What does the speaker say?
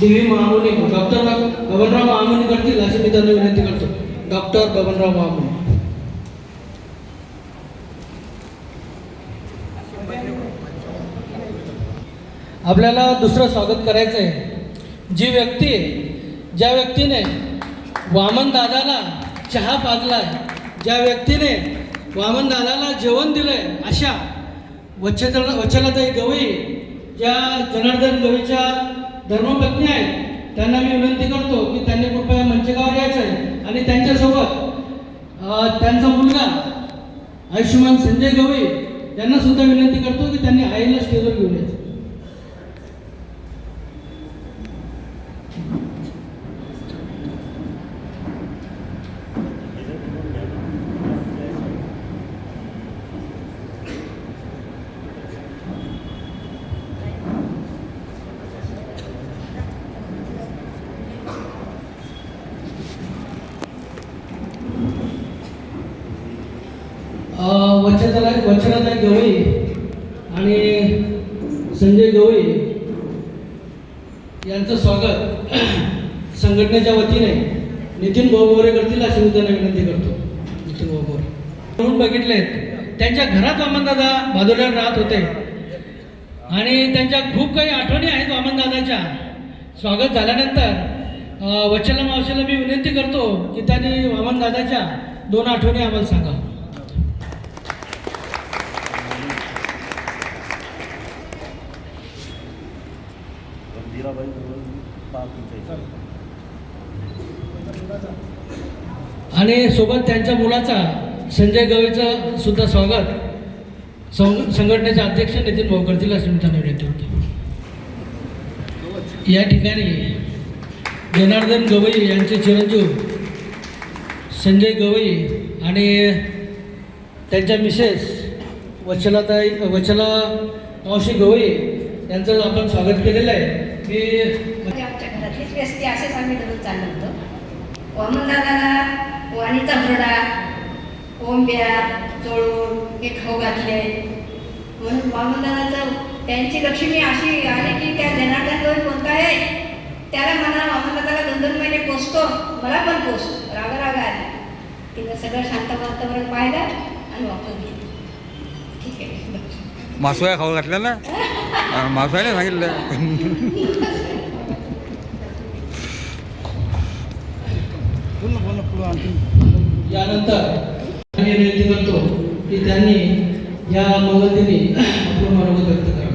D V doctor Babanrao Mahamuni करतील अशी मी त्यांना विनंती करतो. डॉक्टर बबनराव महामुनी. आपल्याला दुसरं स्वागत करायचं आहे जी व्यक्ती ज्या व्यक्तीने वामन दादाला चहा पाजलाय ज्या व्यक्तीने वामन दादाला जेवण दिलंय अशा वच्छला वच्छलाताई गवई ज्या जनार्दन गवईच्या धर्मपत्नी आहेत. त्यांना मी विनंती करतो की त्यांनी कृपया मंचकावर यायचं आहे. आणि त्यांच्यासोबत त्यांचा मुलगा आयुष्यमान संजय गवई यांना सुद्धा विनंती करतो की त्यांनी आईला स्टेजवर घेऊन यायचं. वचनाला वचनाताई गवई आणि संजय गवई यांचं स्वागत संघटनेच्या वतीने नितीन भाऊ करतील अशी मी त्यांना विनंती करतो. नितीन भाऊ म्हणून बघितले त्यांच्या घरात वामनदादा भादोल्यावर राहत होते. आणि त्यांच्या खूप काही आठवणी आहेत वामनदादाच्या. स्वागत झाल्यानंतर वचला मावशीला मी विनंती करतो की त्यांनी वामनदादाच्या दोन आठवणी आम्हाला सांगा. आणि सोबत त्यांच्या मुलाचा संजय गवईचं सुद्धा स्वागत. संघटनेचे अध्यक्ष नितीन भाऊ करतील अशी विनंती होती. या ठिकाणी जनार्दन गवई यांचे चिरंजीव संजय गवई आणि त्यांच्या मिसेस वचलाताई वचला मावशी गवई यांचं आपण स्वागत केलेलं आहे. म्हणजे आमच्या घरातलीच व्यक्ती असेच आम्ही दररोज चाललो होतो. वामनदादाला वाणीचा भरडा ओंब्या चोळून हे खाऊ घातले. म्हणून वामनदादाचं त्यांची लक्ष्मी अशी आली की त्या जनार्दन कोणता आहे? त्याला म्हणा वामनदादाला दोन दोन महिने पोचतो मला पण पोचतो. राग राग आली. तिनं सगळं शांत वातावरण पाहिलं आणि वापस गेली. ठीक आहे. मासोया खाऊ घातल्या ना? हा, मासोयाने सांगितलं. यानंतर विनंती करतो की त्यांनी या मंगलदिनी आपलं मनोगत व्यक्त करावं.